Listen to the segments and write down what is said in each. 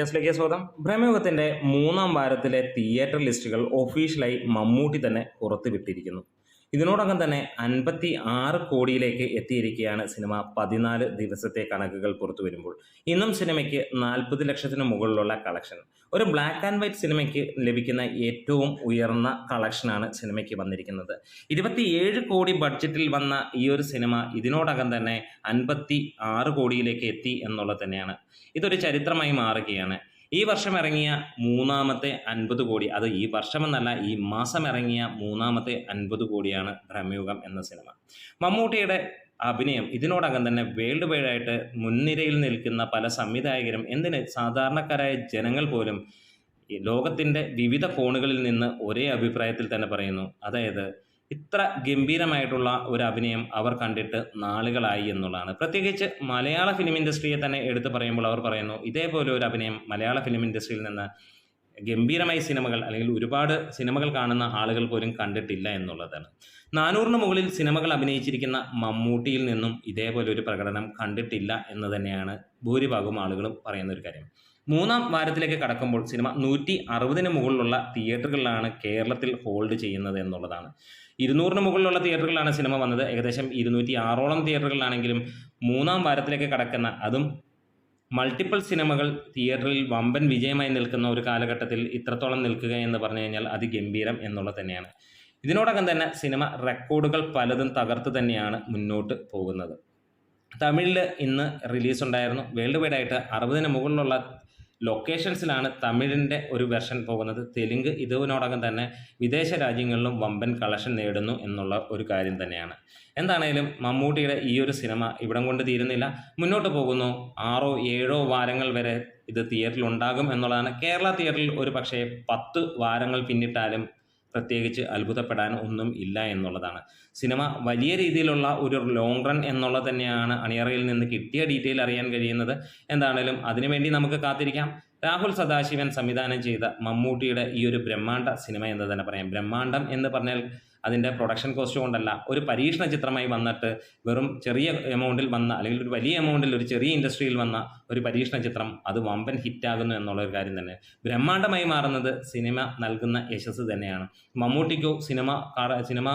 കേസിലേക്ക് സ്വാഗതം. ഭ്രമയുഗത്തിന്റെ മൂന്നാം വാരത്തിലെ തിയേറ്റർ ലിസ്റ്റുകൾ ഒഫീഷ്യലായി മമ്മൂട്ടി തന്നെ പുറത്തുവിട്ടിരിക്കുന്നു. ഇതിനോടകം തന്നെ അൻപത്തി ആറ് കോടിയിലേക്ക് എത്തിയിരിക്കുകയാണ് സിനിമ പതിനാല് ദിവസത്തെ കണക്കുകൾ പുറത്തു വരുമ്പോൾ. ഇന്നും സിനിമയ്ക്ക് നാൽപ്പത് ലക്ഷത്തിന് മുകളിലുള്ള കളക്ഷൻ. ഒരു ബ്ലാക്ക് ആൻഡ് വൈറ്റ് സിനിമയ്ക്ക് ലഭിക്കുന്ന ഏറ്റവും ഉയർന്ന കളക്ഷനാണ് സിനിമയ്ക്ക് വന്നിരിക്കുന്നത്. ഇരുപത്തിയേഴ് കോടി ബഡ്ജറ്റിൽ വന്ന ഈ ഒരു സിനിമ ഇതിനോടകം തന്നെ അൻപത്തി ആറ് കോടിയിലേക്ക് എത്തി എന്നുള്ളത് തന്നെയാണ്. ഇതൊരു ചരിത്രമായി മാറുകയാണ്. ഈ വർഷം ഇറങ്ങിയ മൂന്നാമത്തെ അൻപത് കോടി അത് ഈ വർഷമെന്നല്ല ഈ മാസം ഇറങ്ങിയ മൂന്നാമത്തെ അൻപത് കോടിയാണ് ഭ്രമയുഗം എന്ന സിനിമ. മമ്മൂട്ടിയുടെ അഭിനയം ഇതിനോടകം തന്നെ വേൾഡ് വൈഡായിട്ട് മുൻനിരയിൽ നിൽക്കുന്ന പല സംവിധായകരും എന്തിന് സാധാരണക്കാരായ ജനങ്ങൾ പോലും ലോകത്തിന്റെ വിവിധ കോണുകളിൽ നിന്ന് ഒരേ അഭിപ്രായത്തിൽ തന്നെ പറയുന്നു. അതായത് ഇത്ര ഗംഭീരമായിട്ടുള്ള ഒരു അഭിനയം അവർ കണ്ടിട്ട് നാളുകളായി എന്നുള്ളതാണ്. പ്രത്യേകിച്ച് മലയാള ഫിലിം ഇൻഡസ്ട്രിയെ തന്നെ എടുത്തു പറയുമ്പോൾ അവർ പറയുന്നു ഇതേപോലെ ഒരു അഭിനയം മലയാള ഫിലിം ഇൻഡസ്ട്രിയിൽ നിന്ന് ഗംഭീരമായി സിനിമകൾ അല്ലെങ്കിൽ ഒരുപാട് സിനിമകൾ കാണുന്ന ആളുകൾ പോലും കണ്ടിട്ടില്ല എന്നുള്ളതാണ്. നാനൂറിന് മുകളിൽ സിനിമകൾ അഭിനയിച്ചിരിക്കുന്ന മമ്മൂട്ടിയിൽ നിന്നും ഇതേപോലെ ഒരു പ്രകടനം കണ്ടിട്ടില്ല എന്ന് തന്നെയാണ് ഭൂരിഭാഗം ആളുകളും പറയുന്ന ഒരു കാര്യം. മൂന്നാം വാരത്തിലേക്ക് കടക്കുമ്പോൾ സിനിമ നൂറ്റി അറുപതിന് മുകളിലുള്ള തിയേറ്ററുകളിലാണ് കേരളത്തിൽ ഹോൾഡ് ചെയ്യുന്നത് എന്നുള്ളതാണ്. ഇരുന്നൂറിന് മുകളിലുള്ള തിയേറ്ററുകളിലാണ് സിനിമ വന്നത്. ഏകദേശം ഇരുന്നൂറ്റി ആറോളം തിയേറ്ററുകളാണെങ്കിലും മൂന്നാം വാരത്തിലേക്ക് കടക്കുന്ന അതും മൾട്ടിപ്പിൾ സിനിമകൾ തിയേറ്ററിൽ വമ്പൻ വിജയമായി നിൽക്കുന്ന ഒരു കാലഘട്ടത്തിൽ ഇത്രത്തോളം നിൽക്കുക എന്ന് പറഞ്ഞു കഴിഞ്ഞാൽ അതിഗംഭീരം എന്നുള്ളത് തന്നെയാണ്. ഇതിനോടകം തന്നെ സിനിമ റെക്കോർഡുകൾ പലതും തകർത്ത് തന്നെയാണ് മുന്നോട്ട് പോകുന്നത്. തമിഴിൽ ഇന്ന് റിലീസ് ഉണ്ടായിരുന്നു വേൾഡ് വൈഡ് ആയിട്ട് അറുപതിന് മുകളിലുള്ള ലൊക്കേഷൻസിലാണ് തമിഴിന്റെ ഒരു വെർഷൻ പോകുന്നത്. തെലുങ്ക് ഇതിനോടകം തന്നെ വിദേശ രാജ്യങ്ങളിലും വമ്പൻ കളക്ഷൻ നേടുന്നു എന്നുള്ള ഒരു കാര്യം തന്നെയാണ്. എന്താണേലും മമ്മൂട്ടിയുടെ ഈ ഒരു സിനിമ ഇവിടം കൊണ്ട് തീരുന്നില്ല. മുന്നോട്ട് പോകുന്നു. ആറോ ഏഴോ വാരങ്ങൾ വരെ ഇത് തിയേറ്ററിൽ ഉണ്ടാകും എന്നുള്ളതാണ്. കേരള തിയേറ്ററിൽ ഒരു പക്ഷേ പത്ത് വാരങ്ങൾ പിന്നിട്ടാലും പ്രത്യേകിച്ച് അത്ഭുതപ്പെടാൻ ഒന്നും ഇല്ല എന്നുള്ളതാണ്. സിനിമ വലിയ രീതിയിലുള്ള ഒരു ലോങ് റൺ എന്നുള്ളത് തന്നെയാണ് അണിയറയിൽ നിന്ന് കിട്ടിയ ഡീറ്റെയിൽ അറിയാൻ കഴിയുന്നത്. എന്താണേലും അതിനുവേണ്ടി നമുക്ക് കാത്തിരിക്കാം. രാഹുൽ സദാശിവൻ സംവിധാനം ചെയ്ത മമ്മൂട്ടിയുടെ ഈ ഒരു ബ്രഹ്മാണ്ഡ സിനിമ എന്ന് തന്നെ പറയാം. ബ്രഹ്മാണ്ഡം എന്ന് പറഞ്ഞാൽ അതിന്റെ പ്രൊഡക്ഷൻ കോസ്റ്റ് കൊണ്ടല്ല ഒരു പരീക്ഷണ ചിത്രമായി വന്നിട്ട് വെറും ചെറിയ എമൗണ്ടിൽ വന്ന അല്ലെങ്കിൽ ഒരു വലിയ എമൗണ്ടിൽ ഒരു ചെറിയ ഇൻഡസ്ട്രിയിൽ വന്ന ഒരു പരീക്ഷണ ചിത്രം അത് വമ്പൻ ഹിറ്റാകുന്നു എന്നുള്ള ഒരു കാര്യം തന്നെ. ബ്രഹ്മാണ്ഡമായി മാറുന്നത് സിനിമ നൽകുന്ന യശസ് തന്നെയാണ്. മമ്മൂട്ടിക്കോ സിനിമ സിനിമ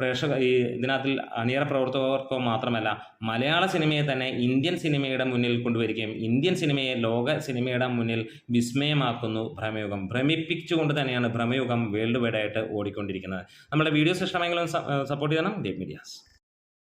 പ്രേക്ഷക ഈ ഇതിനകത്തിൽ അണിയറ പ്രവർത്തകർക്കോ മാത്രമല്ല മലയാള സിനിമയെ തന്നെ ഇന്ത്യൻ സിനിമയുടെ മുന്നിൽ കൊണ്ടുവരികയും ഇന്ത്യൻ സിനിമയെ ലോക സിനിമയുടെ മുന്നിൽ വിസ്മയമാക്കുന്നു ഭ്രമയുഗം. ഭ്രമിപ്പിച്ചുകൊണ്ട് തന്നെയാണ് ഭ്രമയുഗം വേൾഡ് വൈഡായിട്ട് ഓടിക്കൊണ്ടിരിക്കുന്നത്. നമ്മുടെ വീഡിയോസ് ഇഷ്ടമെങ്കിലും സപ്പോർട്ട് ചെയ്യണം. ദീപ് മീഡിയാസ്.